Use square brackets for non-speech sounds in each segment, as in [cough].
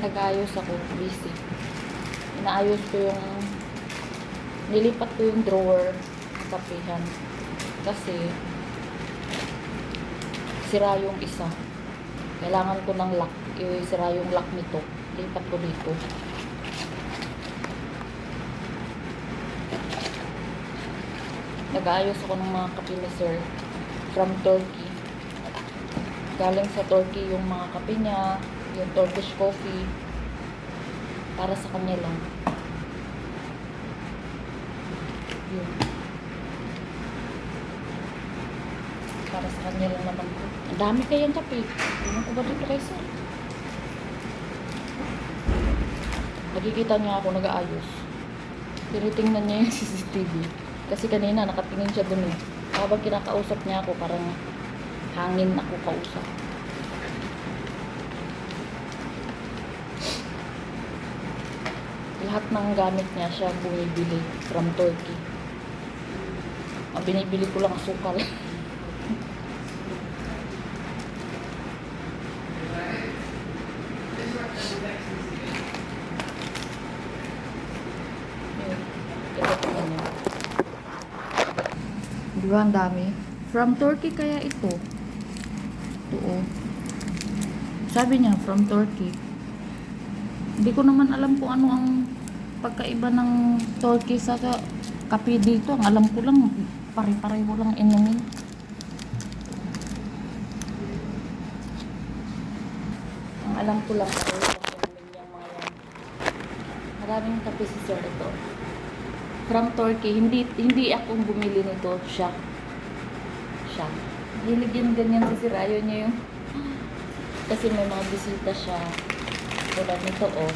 nag-ayos ako, busy. Inaayos ko yung, nilipat ko yung drawer ng kapihan. Kasi, sira yung isa. Kailangan ko ng lock. I-sira yung lock nito. Lipat ko dito. Nag-aayos ako ng mga kape ni Sir from Turkey. Galing sa Turkey yung mga kape niya, yung Turkish coffee. Para sa kanya lang. Yun. Para sa kanya lang naman ko. Ang dami kayang kape. Tingnan ko ba dito kay Sir? Nakikita niya ako nag-aayos. Tinitingnan niya yung [laughs] CCTV. Kasi kanina nakatingin siya dun eh. Habang kinakausap niya ako, parang hangin ako kausap. Lahat ng gamit niya siya bumibili from Turkey. Ang binibili ko lang asukal. Yun. Ito po ganyan. Di ba ang dami? From Turkey kaya ito. Oh. Sabi niya, from Turkey. Hindi ko naman alam kung ano ang pagkaiba ng Turkey sa ka- kape dito. Ang alam ko lang, pare-pareho lang inumin. Ang alam ko lang, pareho lang mga yan. Maraming kape si Sir ito from Turkey. Hindi hindi ako bumili nito, siya. Siya. Hilig yun ganyan si Sir. Ayaw niya yung... Kasi may mga bisita siya. Tulad nito, oh.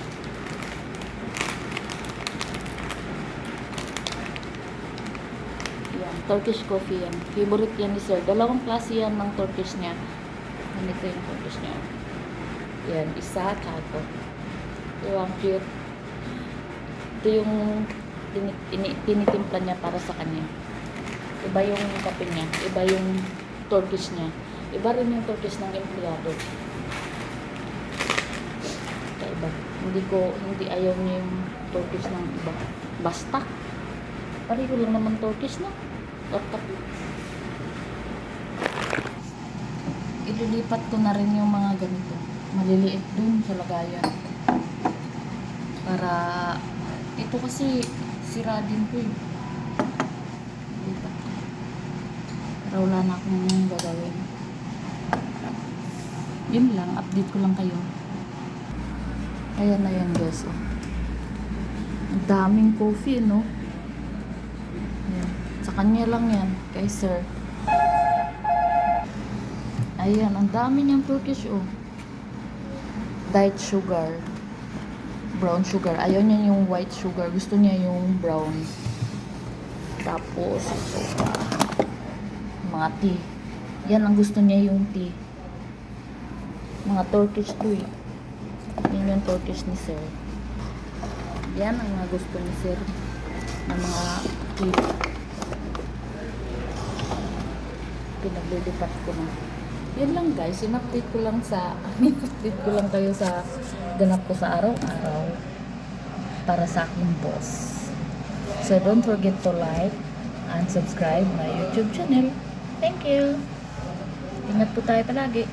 Yan, Turkish coffee yan. Favorite yan ni Sir. Dalawang klase yan ng Turkish niya. Ganito yung Turkish niya. Yan, isa. Ito ang cute. Ito yung tini- ini- tinitimpla niya para sa kanya. Iba yung kape niya. Iba yung Turkish niya. Iba rin yung Turkish ng empleyado. Kaiba. Hindi ko, hindi ayaw niya yung Turkish ng iba. Basta. Pareho lang naman Turkish na. Kape. Ililipat ko na rin yung mga ganito. Maliliit dun sa lagayan. Para ito kasi sira din ko eh. Lipat ko. Para wala na akong gagawin. Yun lang, update ko lang kayo. Ayan na yan guys. Oh. Ang daming coffee, no? Ayan. Sa kanya lang yan, kay sir. Ayan, ang dami niyang Turkish, oh. Diet sugar brown sugar. Ayaw niya yung white sugar. Gusto niya yung brown. Tapos, ito pa. Mga tea. Yan ang gusto niya yung tea. Mga Turkish eh. Yan yung Turkish ni Sir. Yan ang mga gusto ni Sir. Na mga tea. Pinaglilipat ko na. Yan lang guys, in-update ko lang sa, [laughs] in-update ko lang kayo sa ganap ko sa araw-araw para sa aking boss. So don't forget to like and subscribe my YouTube channel. Thank you! Ingat po tayo palagi.